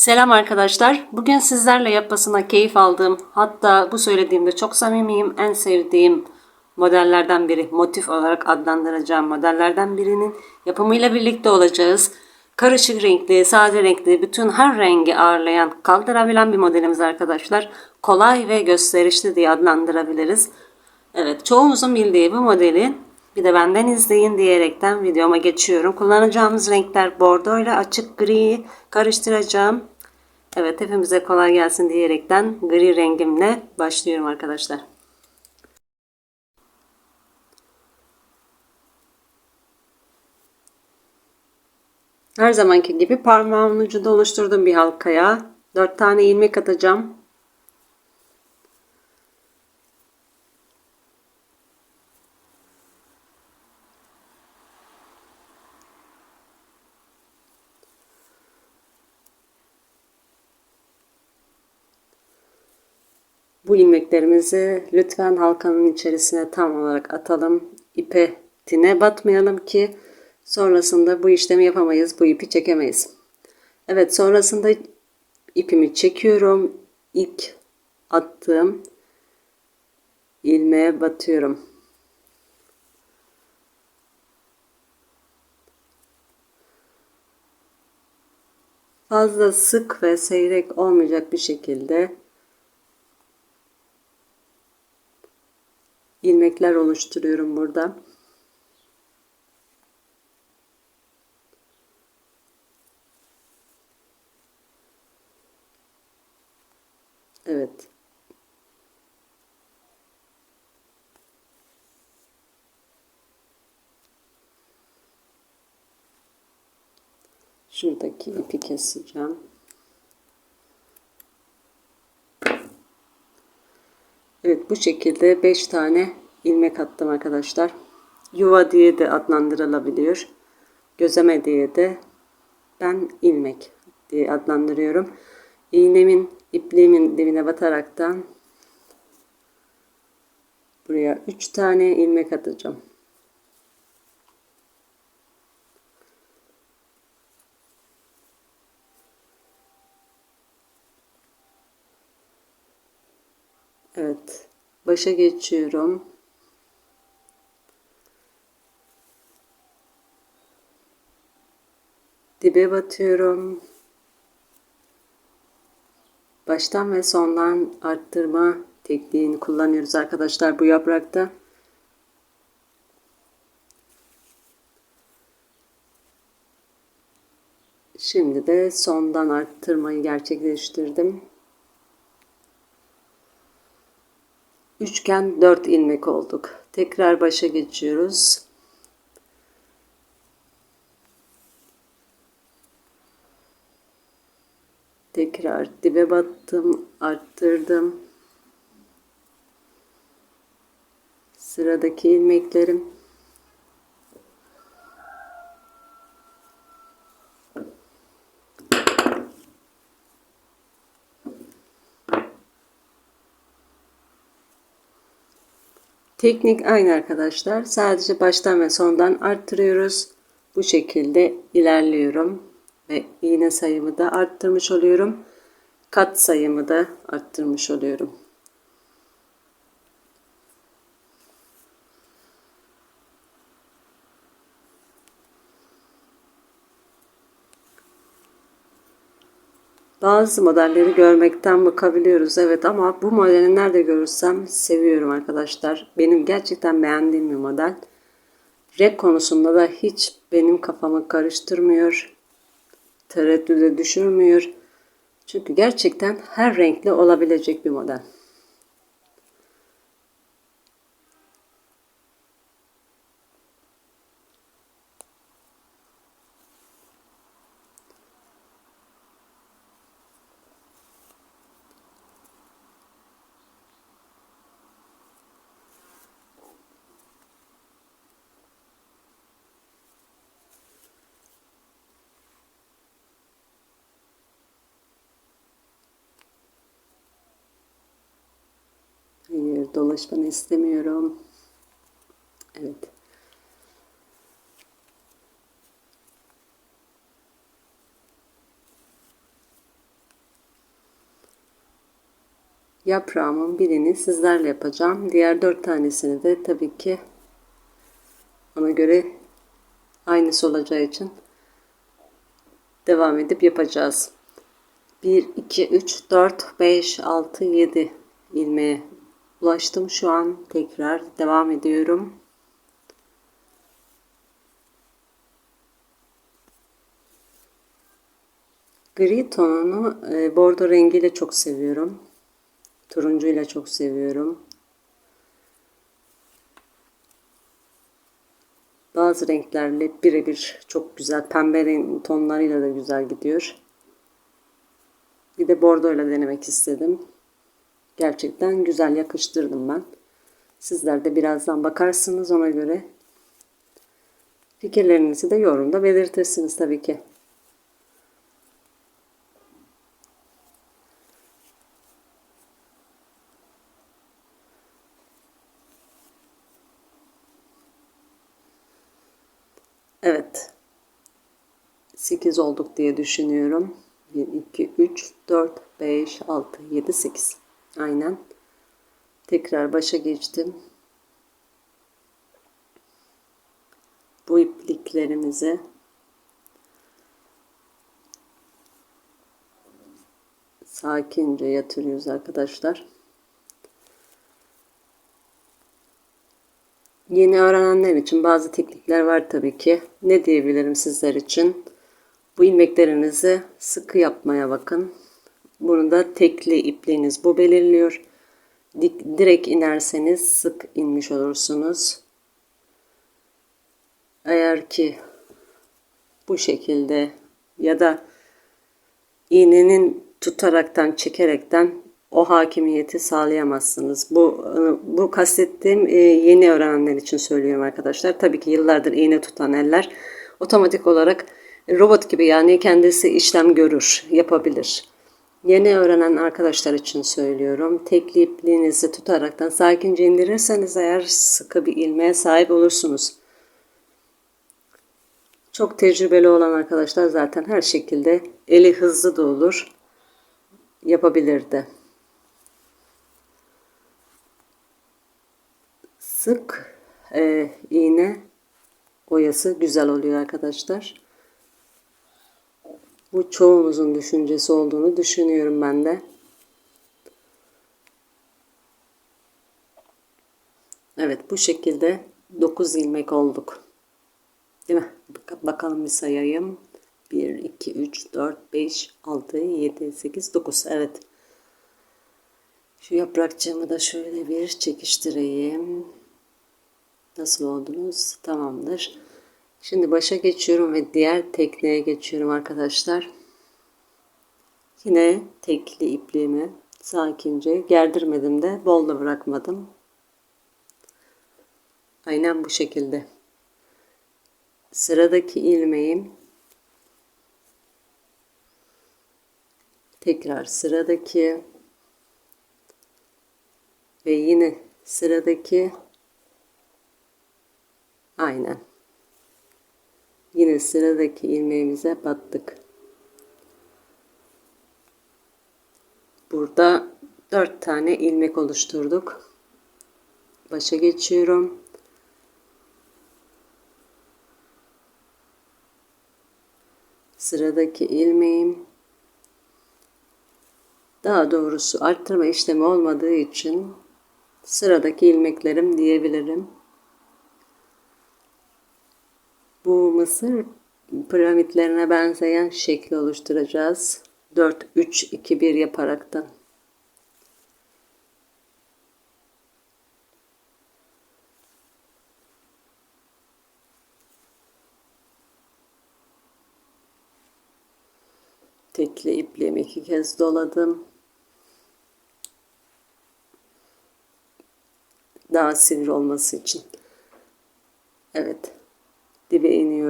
Selam arkadaşlar. Bugün sizlerle yapmasına keyif aldığım, hatta bu söylediğimde çok samimiyim, en sevdiğim modellerden biri, motif olarak adlandıracağım modellerden birinin yapımıyla birlikte olacağız. Karışık renkli, sade renkli, bütün her rengi ağırlayan, kaldırabilen bir modelimiz arkadaşlar. Kolay ve gösterişli diye adlandırabiliriz. Evet, çoğumuzun bildiği bu modeli bir de benden izleyin diyerekten videoma geçiyorum. Kullanacağımız renkler bordo ile açık griyi karıştıracağım. Evet hepimize kolay gelsin diyerekten gri rengimle başlıyorum arkadaşlar. Her zamanki gibi parmağımın ucunda oluşturduğum bir halkaya 4 tane ilmek atacağım. Bu ilmeklerimizi lütfen halkanın içerisine tam olarak atalım. İpe tine batmayalım ki sonrasında bu işlemi yapamayız. Bu ipi çekemeyiz. Evet sonrasında ipimi çekiyorum. İlk attığım ilmeğe batıyorum. Fazla sık ve seyrek olmayacak bir şekilde ilmekler oluşturuyorum burada. Evet. Şuradaki ipi keseceğim. Evet bu şekilde 5 tane ilmek attım arkadaşlar. Yuva diye de adlandırılabiliyor. Gözeme diye de ben ilmek diye adlandırıyorum. İğnemin ipliğimin dibine bataraktan buraya 3 tane ilmek atacağım. Evet. Başa geçiyorum. Dibe batıyorum. Baştan ve sondan arttırma tekniğini kullanıyoruz arkadaşlar bu yaprakta. Şimdi de sondan arttırmayı gerçekleştirdim. Üçgen 4 ilmek olduk. Tekrar başa geçiyoruz. Tekrar dibe battım, arttırdım. Sıradaki ilmeklerim Teknik aynı arkadaşlar. Sadece baştan ve sondan arttırıyoruz. Bu şekilde ilerliyorum. Ve iğne sayımı da arttırmış oluyorum. Kat sayımı da arttırmış oluyorum. Bazı modelleri görmekten bakabiliyoruz evet ama bu modeli nerede görürsem seviyorum arkadaşlar. Benim gerçekten beğendiğim bir model. Renk konusunda da hiç benim kafamı karıştırmıyor. Tereddüde düşürmüyor. Çünkü gerçekten her renkli olabilecek bir model. Hayır dolaşmanı istemiyorum. Evet. yaprağımın birini sizlerle yapacağım. Diğer dört tanesini de tabii ki ona göre aynısı olacağı için devam edip yapacağız. 1, 2, 3, 4, 5, 6, 7 ilmeğe ulaştım. Şu an tekrar devam ediyorum. Gri tonunu e, bordo rengiyle çok seviyorum. Turuncuyla çok seviyorum. Bazı renklerle birebir çok güzel. Pembe tonlarıyla da güzel gidiyor. Bir de bordo ile denemek istedim. Gerçekten güzel yakıştırdım ben. Sizler de birazdan bakarsınız ona göre. Fikirlerinizi de yorumda belirtirsiniz tabii ki. Evet. 8 olduk diye düşünüyorum. 1, 2, 3, 4, 5, 6, 7, 8. Aynen. Tekrar başa geçtim. Bu ipliklerimizi sakince yatırıyoruz arkadaşlar. Yeni öğrenenler için bazı teknikler var tabii ki. Ne diyebilirim sizler için? Bu ilmeklerinizi sıkı yapmaya bakın. Bunu tekli ipliğiniz bu belirliyor. Dik, direkt inerseniz sık inmiş olursunuz. Eğer ki bu şekilde ya da iğnenin tutaraktan çekerekten o hakimiyeti sağlayamazsınız. Bu bu kastettiğim e, yeni öğrenenler için söylüyorum arkadaşlar. Tabii ki yıllardır iğne tutan eller otomatik olarak robot gibi yani kendisi işlem görür, yapabilir. Yeni öğrenen arkadaşlar için söylüyorum. Tekli ipliğinizi tutaraktan sakince indirirseniz eğer sıkı bir ilmeğe sahip olursunuz. Çok tecrübeli olan arkadaşlar zaten her şekilde eli hızlı da olur yapabilirdi. Sık e, iğne oyası güzel oluyor arkadaşlar. Bu çoğumuzun düşüncesi olduğunu düşünüyorum ben de. Evet bu şekilde 9 ilmek olduk. Değil mi? Bakalım bir sayayım. 1, 2, 3, 4, 5, 6, 7, 8, 9. Evet. Şu yaprakçığımı da şöyle bir çekiştireyim. Nasıl oldunuz? Tamamdır. Şimdi başa geçiyorum ve diğer tekneye geçiyorum arkadaşlar. Yine tekli ipliğimi sakince gerdirmedim de bol da bırakmadım. Aynen bu şekilde. Sıradaki ilmeğim tekrar sıradaki ve yine sıradaki aynen yine sıradaki ilmeğimize battık. Burada dört tane ilmek oluşturduk. Başa geçiyorum. Sıradaki ilmeğim. Daha doğrusu arttırma işlemi olmadığı için sıradaki ilmeklerim diyebilirim. Bu mısır piramitlerine benzeyen şekli oluşturacağız. 4 3 2 1 yaparaktan. Tekli ipliğimi iki kez doladım. Daha sivri olması için. Evet.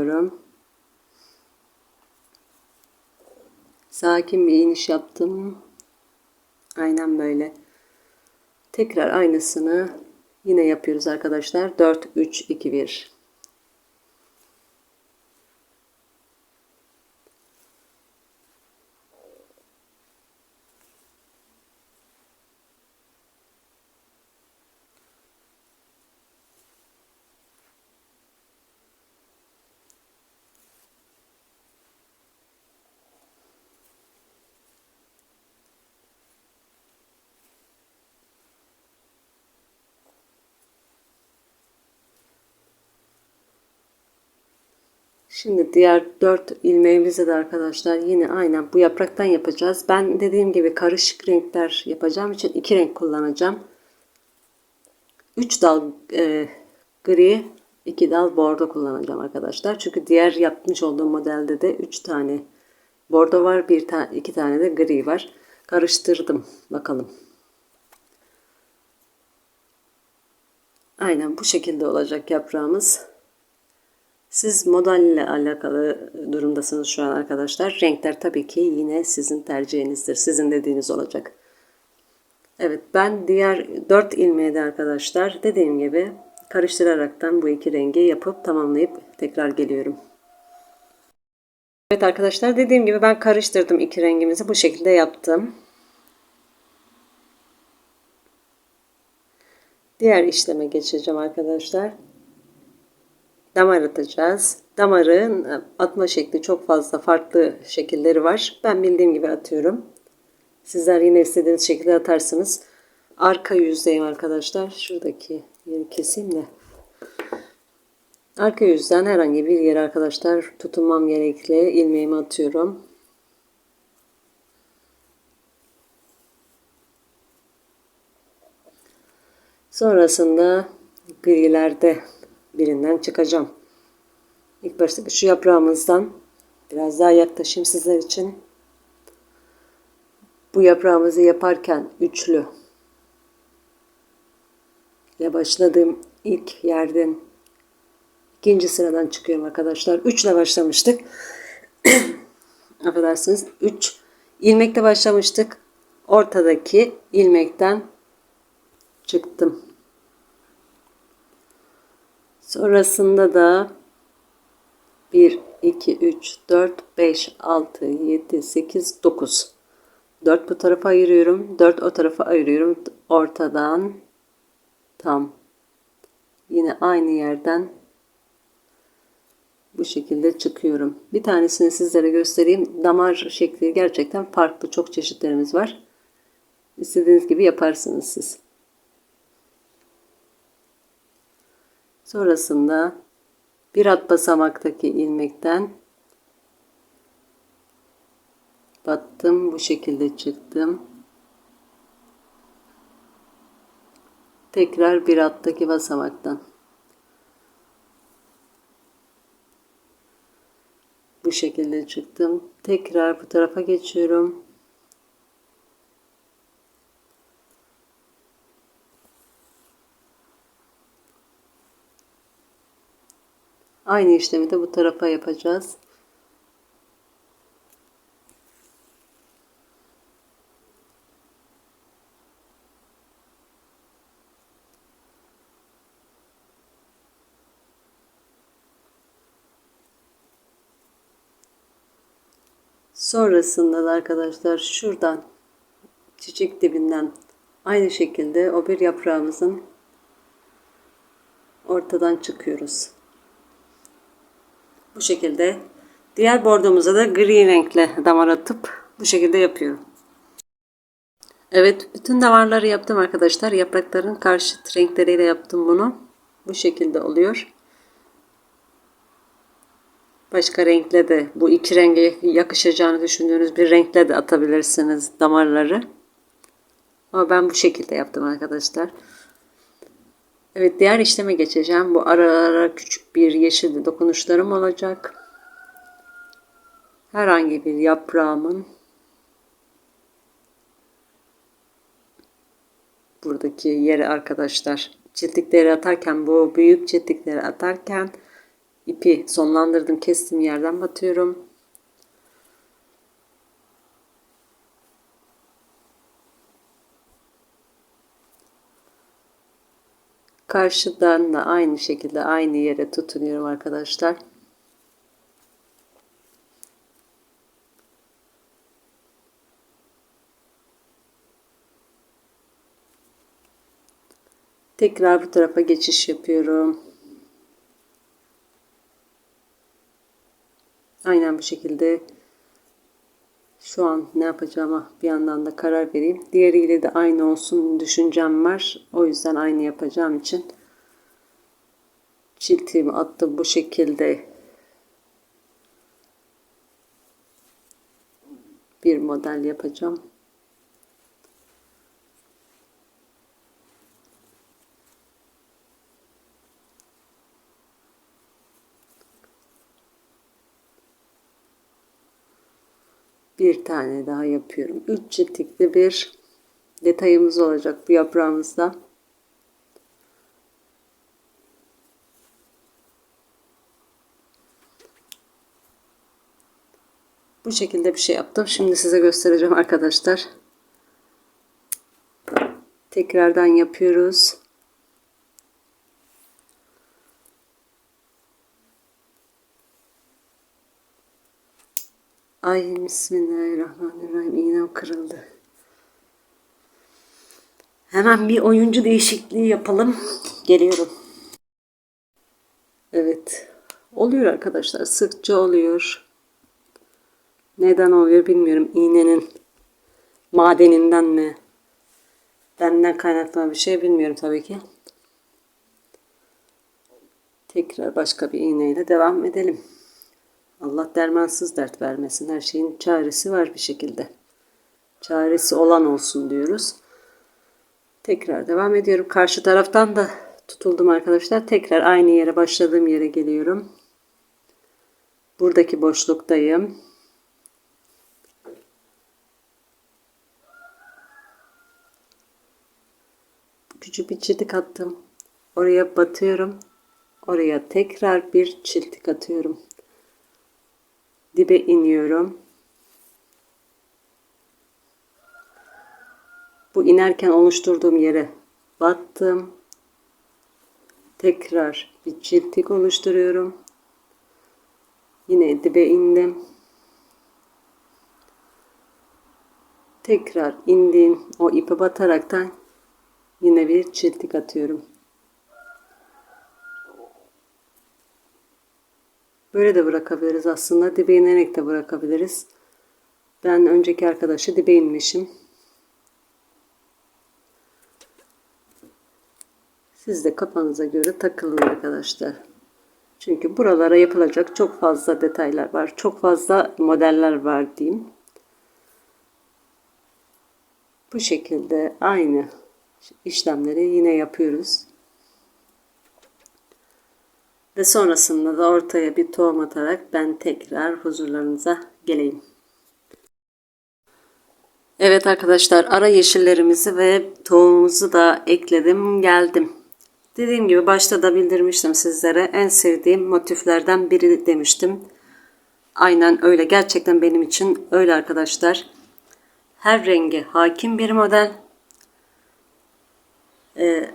İniyorum. Sakin bir iniş yaptım. Aynen böyle. Tekrar aynısını yine yapıyoruz arkadaşlar. 4 3 2 1. Şimdi diğer dört ilmeğimizi de arkadaşlar yine aynen bu yapraktan yapacağız. Ben dediğim gibi karışık renkler yapacağım için iki renk kullanacağım. 3 dal e, gri, 2 dal bordo kullanacağım arkadaşlar. Çünkü diğer yapmış olduğum modelde de 3 tane bordo var, bir tane iki tane de gri var. Karıştırdım bakalım. Aynen bu şekilde olacak yaprağımız. Siz modelle alakalı durumdasınız şu an arkadaşlar. Renkler tabii ki yine sizin tercihinizdir. Sizin dediğiniz olacak. Evet ben diğer 4 ilmeği de arkadaşlar dediğim gibi karıştıraraktan bu iki rengi yapıp tamamlayıp tekrar geliyorum. Evet arkadaşlar dediğim gibi ben karıştırdım iki rengimizi bu şekilde yaptım. Diğer işleme geçeceğim arkadaşlar. Damar atacağız. Damarın atma şekli çok fazla farklı şekilleri var. Ben bildiğim gibi atıyorum. Sizler yine istediğiniz şekilde atarsınız. Arka yüzdeyim arkadaşlar. Şuradaki yeri keseyim de. Arka yüzden herhangi bir yer arkadaşlar tutunmam gerekli. ilmeğimi atıyorum. Sonrasında grilerde birinden çıkacağım. İlk başta şu yaprağımızdan biraz daha yaklaşayım sizler için. Bu yaprağımızı yaparken üçlü ile başladığım ilk yerden ikinci sıradan çıkıyorum arkadaşlar. Üçle başlamıştık. Affedersiniz. Üç ilmekle başlamıştık. Ortadaki ilmekten çıktım. Sonrasında da 1, 2, 3, 4, 5, 6, 7, 8, 9. 4 bu tarafa ayırıyorum. 4 o tarafa ayırıyorum. Ortadan tam yine aynı yerden bu şekilde çıkıyorum. Bir tanesini sizlere göstereyim. Damar şekli gerçekten farklı. Çok çeşitlerimiz var. İstediğiniz gibi yaparsınız siz. Sonrasında bir at basamaktaki ilmekten battım. Bu şekilde çıktım. Tekrar bir attaki basamaktan. Bu şekilde çıktım. Tekrar bu tarafa geçiyorum. Aynı işlemi de bu tarafa yapacağız. Sonrasında da arkadaşlar şuradan çiçek dibinden aynı şekilde o bir yaprağımızın ortadan çıkıyoruz. Bu şekilde diğer bordomuza da gri renkle damar atıp bu şekilde yapıyorum. Evet bütün damarları yaptım arkadaşlar. Yaprakların karşıt renkleriyle yaptım bunu. Bu şekilde oluyor. Başka renkle de bu iki renge yakışacağını düşündüğünüz bir renkle de atabilirsiniz damarları. Ama ben bu şekilde yaptım arkadaşlar. Evet diğer işleme geçeceğim. Bu ara ara küçük bir yeşil dokunuşlarım olacak. Herhangi bir yaprağımın buradaki yeri arkadaşlar çitikleri atarken bu büyük çitikleri atarken ipi sonlandırdım kestim yerden batıyorum. Karşıdan da aynı şekilde aynı yere tutunuyorum arkadaşlar. Tekrar bu tarafa geçiş yapıyorum. Aynen bu şekilde şu an ne yapacağıma bir yandan da karar vereyim. Diğeriyle de aynı olsun düşüncem var. O yüzden aynı yapacağım için çiltiğimi attım bu şekilde bir model yapacağım. Bir tane daha yapıyorum. Üç çiftlikli bir detayımız olacak bu yaprağımızda. Bu şekilde bir şey yaptım. Şimdi size göstereceğim arkadaşlar. Tekrardan yapıyoruz. Ay bismillahirrahmanirrahim. İğnem kırıldı. Hemen bir oyuncu değişikliği yapalım. Geliyorum. Evet. Oluyor arkadaşlar. Sıkça oluyor. Neden oluyor bilmiyorum. İğnenin madeninden mi? Benden kaynaklanan bir şey bilmiyorum tabii ki. Tekrar başka bir iğneyle devam edelim. Allah dermansız dert vermesin. Her şeyin çaresi var bir şekilde. Çaresi olan olsun diyoruz. Tekrar devam ediyorum. Karşı taraftan da tutuldum arkadaşlar. Tekrar aynı yere başladığım yere geliyorum. Buradaki boşluktayım. Küçük bir çitik attım. Oraya batıyorum. Oraya tekrar bir çiltik atıyorum. Dibe iniyorum. Bu inerken oluşturduğum yere battım. Tekrar bir çiltik oluşturuyorum. Yine dibe indim. Tekrar indim. O ipe bataraktan yine bir çiltik atıyorum. Böyle de bırakabiliriz aslında. Dibe inerek de bırakabiliriz. Ben önceki arkadaşı dibe inmişim. Siz de kafanıza göre takılın arkadaşlar. Çünkü buralara yapılacak çok fazla detaylar var. Çok fazla modeller var diyeyim. Bu şekilde aynı işlemleri yine yapıyoruz. Ve sonrasında da ortaya bir tohum atarak ben tekrar huzurlarınıza geleyim. Evet arkadaşlar ara yeşillerimizi ve tohumumuzu da ekledim geldim. Dediğim gibi başta da bildirmiştim sizlere en sevdiğim motiflerden biri demiştim. Aynen öyle gerçekten benim için öyle arkadaşlar. Her rengi hakim bir model. Ee,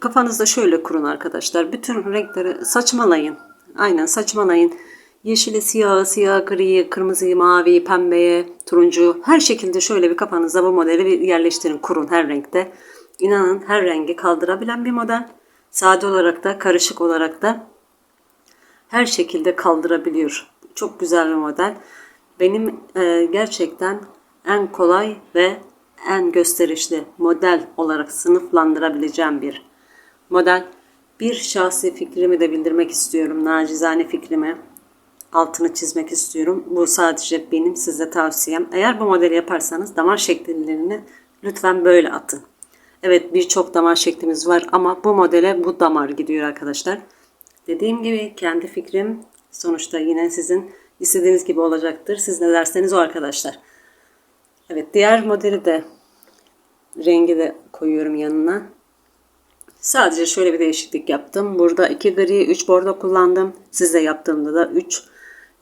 kafanızda şöyle kurun arkadaşlar. Bütün renkleri saçmalayın. Aynen saçmalayın. Yeşili, siyahı, siyah, gri, kırmızıyı, mavi, pembeye, turuncu her şekilde şöyle bir kafanızda bu modeli bir yerleştirin. Kurun her renkte. İnanın her rengi kaldırabilen bir model. Sade olarak da karışık olarak da her şekilde kaldırabiliyor. Çok güzel bir model. Benim e, gerçekten en kolay ve en gösterişli model olarak sınıflandırabileceğim bir model. Bir şahsi fikrimi de bildirmek istiyorum. Nacizane fikrimi altını çizmek istiyorum. Bu sadece benim size tavsiyem. Eğer bu modeli yaparsanız damar şekillerini lütfen böyle atın. Evet birçok damar şeklimiz var ama bu modele bu damar gidiyor arkadaşlar. Dediğim gibi kendi fikrim sonuçta yine sizin istediğiniz gibi olacaktır. Siz ne derseniz o arkadaşlar. Evet diğer modeli de rengi de koyuyorum yanına. Sadece şöyle bir değişiklik yaptım. Burada 2 gri 3 bordo kullandım. Size yaptığımda da 3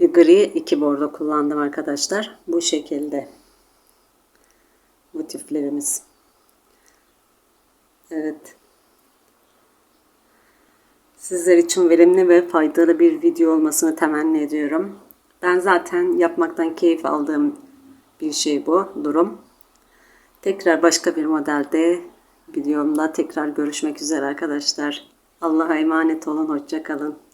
gri 2 bordo kullandım arkadaşlar. Bu şekilde motiflerimiz. Evet. Sizler için verimli ve faydalı bir video olmasını temenni ediyorum. Ben zaten yapmaktan keyif aldığım bir şey bu durum. Tekrar başka bir modelde videomda tekrar görüşmek üzere arkadaşlar. Allah'a emanet olun. Hoşçakalın.